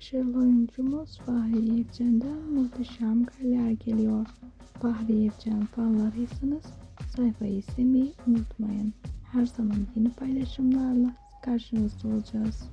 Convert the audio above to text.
Başarılı oyuncumuz Fahri Evcen'den muhteşem kareler geliyor. Fahri Evcen fanlarıysanız sayfayı izlemeyi unutmayın. Her zaman yeni paylaşımlarla karşınızda olacağız.